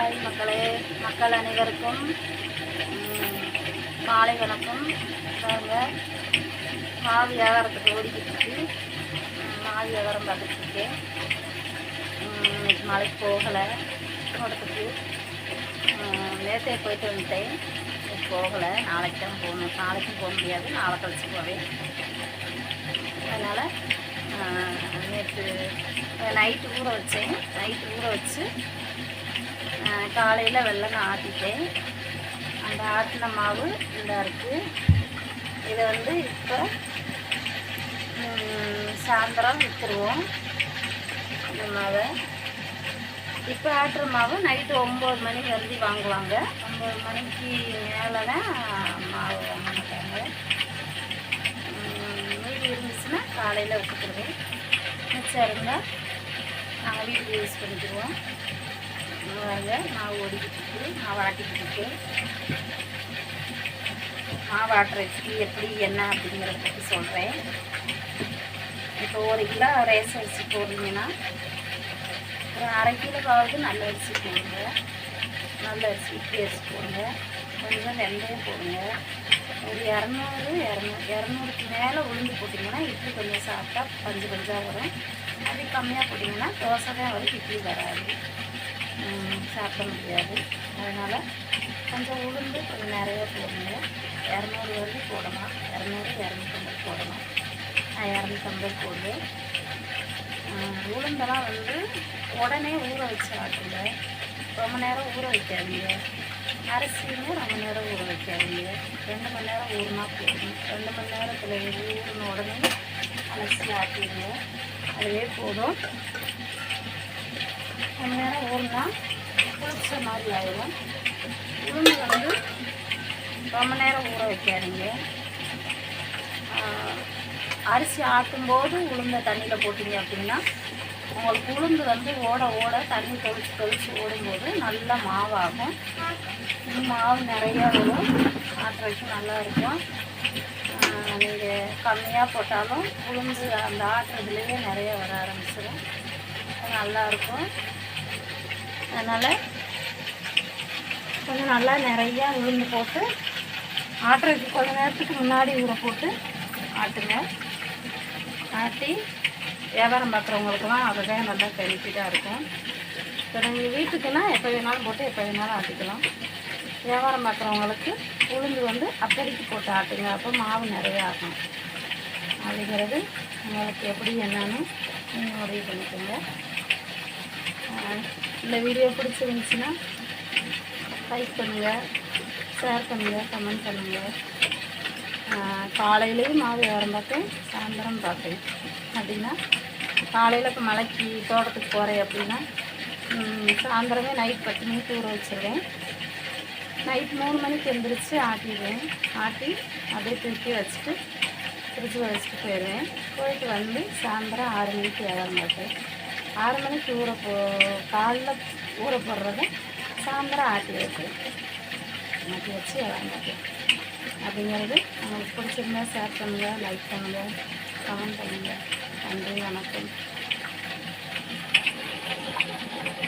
Hi மக்களே மக்கள் அனைவருக்கும் மாலை வணக்கம். நாங்கள் மாவு வியாபாரத்துக்கு ஓடிக்கிட்டு இருக்கு. மாவு வியாபாரம் பார்த்துட்டு இருக்கேன். இன்னைக்கு மலைக்கு போகலை. தோட்டத்துக்கு நேற்றே போயிட்டு வந்துட்டேன். போகலை. நாளைக்கு தான் போகணும். நாளைக்கும் போக முடியாது. நாளை கழிச்சு போவேன். அதனால் நேற்று நைட்டு ஊற வச்சேன். நைட்டு ஊற வச்சு காலையில் வெள்ளம் ஆட்டிட்டேன். அந்த ஆட்டின மாவு இந்த இருக்குது இதை வந்து இப்போ சாயந்தரம் விற்றுருவோம் இந்த மாவை. இப்போ ஆட்டுற மாவு நைட்டு ஒம்பது மணிக்கு வந்து வாங்குவாங்க. ஒம்பது மணிக்கு மேலே தான் மாவு வாங்க மாட்டாங்க. ம், மீதி இருந்துச்சுன்னா காலையில் விட்டுக்கிடுவேன் மிச்சம் இருந்தால் நாங்கள் வீட்டுக்கு யூஸ் பண்ணிக்கிடுவோம் வாங்க மாவு ஓடிக்கிட்டு மாவு ஆட்டிக்கிட்டு மாவு ஆட்டுற ரெசிபி எப்படி என்ன அப்படிங்கிறத பற்றி சொல்கிறேன் இப்போ ஒரு கிலோ ரேஸ் அரிசி போடுறீங்கன்னா ஒரு அரை கிலோவாவது நல்ல அரிசி போடுங்க. நல்ல அரிசி இட்லி அரிசி போடுங்க. கொஞ்சம் வெந்தயம் போடுங்க. ஒரு இரநூறு இரநூறு இரநூறுக்கு மேலே உளுந்து போட்டிங்கன்னா இட்லி கொஞ்சம் சாப்பிட்டா பஞ்சு பஞ்சாக வரும். அது கம்மியாக போட்டிங்கன்னா தோசை தான் வரும் இட்லி வராது. சாப்பிட முடியாது. அதனால் கொஞ்சம் உளுந்து கொஞ்சம் நிறைய போடுங்க. இரநூறு வரைக்கும் போடலாம். இரநூறு இரநூத்தம்பது போடலாம். நான் இரநூத்தம்பது போடுவேன் உளுந்தெல்லாம் வந்து உடனே ஊற வச்சு ஆட்டுங்க. ரொம்ப நேரம் ஊற வைக்காதீங்க. அரிசியுமே ரொம்ப நேரம் ஊற வைக்காதீங்க. ரெண்டு மணி நேரம் ஊறினா போதும். ரெண்டு மணி நேரத்தில் ஊறின உடனே அலசி ஆட்டிடுங்க. அதுவே போதும். ஊறினா புளிச்ச மாதிரி ஆயிடும் உளுந்து வந்து ரொம்ப நேரம் ஊற வைக்காதீங்க. அரிசி ஆட்டும்போது உளுந்த தண்ணியில் போட்டீங்க அப்படின்னா உங்களுக்கு உளுந்து வந்து ஓட ஓட தண்ணி தெளித்து தெளித்து ஓடும்போது நல்ல மாவாகும். மாவு நிறையா வரும். ஆட்டுறதுக்கு நல்லா இருக்கும். நீங்கள் கம்மியாக போட்டாலும் உளுந்து அந்த ஆட்டுறதுலேயே நிறைய வர ஆரம்பிச்சிடும் நல்லா இருக்கும். அதனால் கொஞ்சம் நல்லா நிறையா உளுந்து போட்டு ஆட்டுறதுக்கு கொஞ்ச நேரத்துக்கு முன்னாடி ஊற போட்டு ஆட்டுங்க. ஆட்டி வியாபாரம் பார்க்குறவங்களுக்குலாம் அதுதான் நல்லா பெனிஃபிட்டாக இருக்கும். இப்போ நீங்கள் வீட்டுக்குன்னா எப்போ வேணாலும் போட்டு எப்போ வேணாலும் ஆட்டிக்கலாம். வியாபாரம் பார்க்குறவங்களுக்கு உளுந்து வந்து அப்படிக்கு போட்டு ஆட்டுங்க. அப்போ மாவு நிறைய ஆகும். அப்படிங்கிறது உங்களுக்கு எப்படி என்னன்னு நீங்கள் முடிவு பண்ணிக்கோங்க. இந்த வீடியோ பிடிச்சிருந்துச்சுன்னா லைக் பண்ணுங்கள் ஷேர் பண்ணுங்கள் கமெண்ட் பண்ணுங்கள் காலையிலேயும் மாவு வியாபாரம் பார்த்தேன் சாயந்தரம் பார்த்தேன் அப்படின்னா காலையில் இப்போ மலைக்கு தோட்டத்துக்கு போகிறேன் அப்படின்னா சாயந்தரமே நைட் பத்து மணிக்கு ஊற வச்சிருவேன். நைட் மூணு மணிக்கு எந்திரிச்சு ஆட்டிடுவேன். ஆட்டி அப்படியே தூக்கி வச்சுட்டு ஃப்ரிட்ஜில் வச்சுட்டு போயிடுவேன். போயிட்டு வந்து சாயந்தரம் ஆறு மணிக்கு வியாபாரம் பார்த்தேன் ஆறு மணிக்கு ஊற போ காலைல ஊற போடுறத சாயந்தரம் ஆட்டி வைப்பேன் ஆட்டி வச்சு வியாபாரம் அப்படிங்கிறது உங்களுக்கு பிடிச்சிருந்தா ஷேர் பண்ணுங்கள் லைக் பண்ணுங்கள் கமெண்ட் பண்ணுங்கள் நன்றி வணக்கம்.